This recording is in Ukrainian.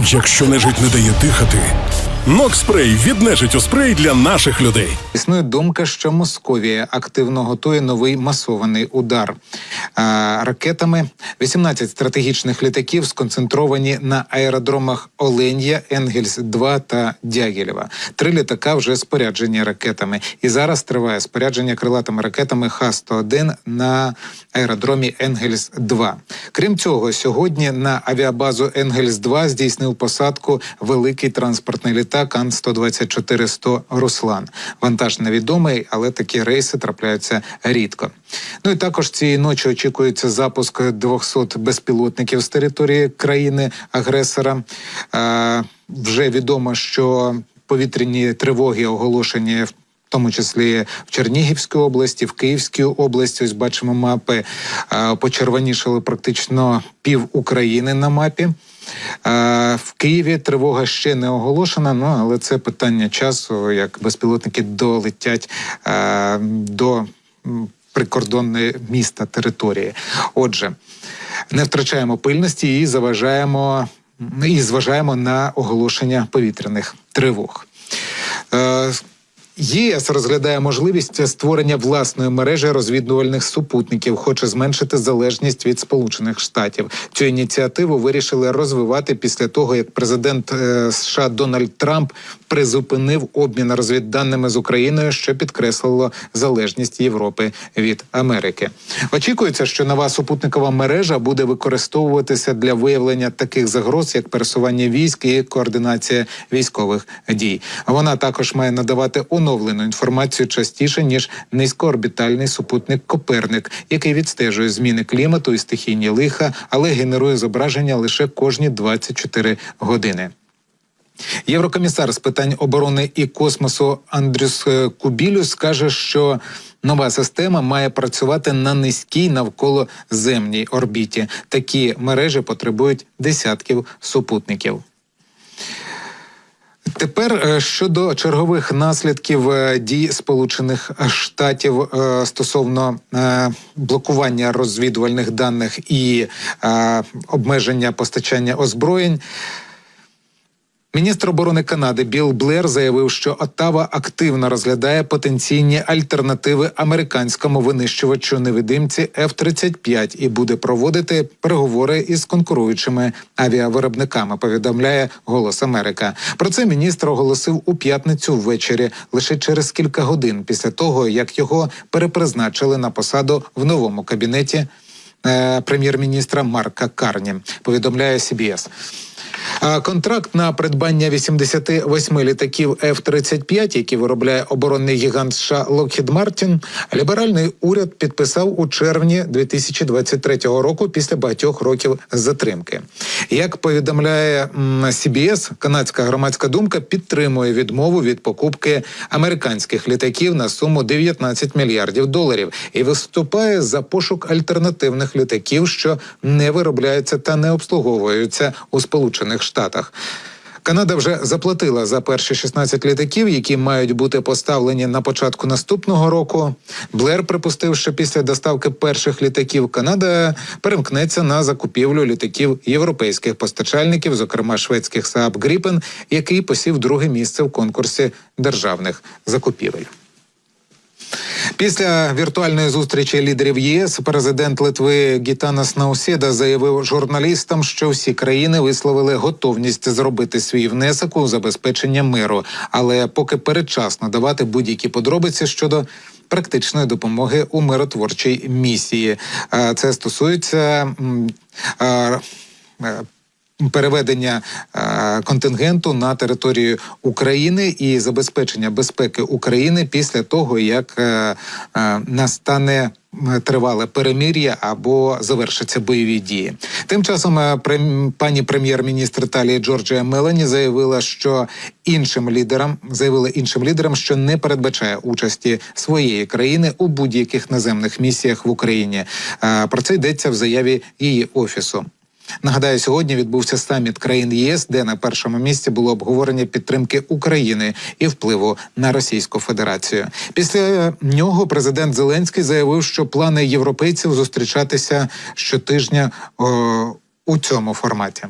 Якщо нежить не дає дихати, Нокспрей від у спрей для наших людей. Існує думка, що Московія активно готує новий масований удар ракетами. 18 стратегічних літаків сконцентровані на аеродромах Олен'я, Енгельс 2 та Дягілєва. Три літака вже споряджені ракетами. І зараз триває спорядження крилатими ракетами Х-101 на аеродромі Енгельс 2 Крім цього, сьогодні на авіабазу Енгельс 2 здійснив посадку великий транспортний літак Ан-124-100 Руслан. Вантаж невідомий, але такі рейси трапляються рідко. Ну і також цієї ночі очікується запуск 200 безпілотників з території країни агресора. Е, вже відомо, що повітряні тривоги оголошені в тому числі в Чернігівській області, в Київській області. Ось бачимо мапи. Почервонішали практично пів України на мапі. В Києві тривога ще не оголошена, ну але це питання часу, як безпілотники долетять до м, прикордонної міста території. Отже, не втрачаємо пильності і заважаємо і зважаємо на оголошення повітряних тривог. ЄС розглядає можливість створення власної мережі розвідувальних супутників, хоче зменшити залежність від Сполучених Штатів. Цю ініціативу вирішили розвивати після того, як президент е, США Дональд Трамп призупинив обмін розвідданими з Україною, що підкреслило залежність Європи від Америки. Очікується, що нова супутникова мережа буде використовуватися для виявлення таких загроз, як пересування військ і координація військових дій. Вона також має надавати оновлену інформацію частіше ніж низькоорбітальний супутник Коперник, який відстежує зміни клімату і стихійні лиха, але генерує зображення лише кожні 24 години. Єврокомісар з питань оборони і космосу Андрюс е, Кубілюс каже, що нова система має працювати на низькій навколоземній орбіті. Такі мережі потребують десятків супутників. Тепер е, щодо чергових наслідків е, дій Сполучених Штатів е, стосовно блокування розвідувальних даних і обмеження постачання озброєнь. Міністр оборони Канади Білл Блер заявив, що Оттава активно розглядає потенційні альтернативи американському винищувачу невидимці F-35 і буде проводити переговори із конкуруючими авіавиробниками. Повідомляє Голос Америка. Про це міністр оголосив у п'ятницю ввечері, лише через кілька годин після того, як його перепризначили на посаду в новому кабінеті е, прем'єр-міністра Марка Карні. Повідомляє CBS. Контракт на придбання 88 літаків F-35, які виробляє оборонний гігант США Lockheed Martin, ліберальний уряд підписав у червні 2023 року після багатьох років затримки. Як повідомляє CBS, канадська громадська думка підтримує відмову від покупки американських літаків на суму 19 мільярдів доларів і виступає за пошук альтернативних літаків, що не виробляються та не обслуговуються у Сполучених Штатах. Канада вже заплатила за перші 16 літаків, які мають бути поставлені на початку наступного року. Блер припустив, що після доставки перших літаків Канада перемкнеться на закупівлю літаків європейських постачальників, зокрема шведських Saab Gripen, який посів друге місце в конкурсі державних закупівель. Після віртуальної зустрічі лідерів ЄС президент Литви Гітанас Науседа заявив журналістам, що всі країни висловили готовність зробити свій внесок у забезпечення миру, але поки передчасно давати будь-які подробиці щодо. Практичної допомоги у миротворчій місії це стосується переведення е, контингенту на територію України і забезпечення безпеки України після того, як е, е, настане. Тривале перемир'я або завершаться бойові дії. Тим часом пані прем'єр-міністр Італії Джорджія Мелані заявила, що іншим лідерам заявила іншим лідерам, що не передбачає участі своєї країни у будь-яких наземних місіях в Україні. Про це йдеться в заяві її офісу. Нагадаю, сьогодні відбувся саміт країн ЄС, де на першому місці було обговорення підтримки України і впливу на Російську Федерацію. Після нього президент Зеленський заявив, що плани європейців зустрічатися щотижня о, у цьому форматі.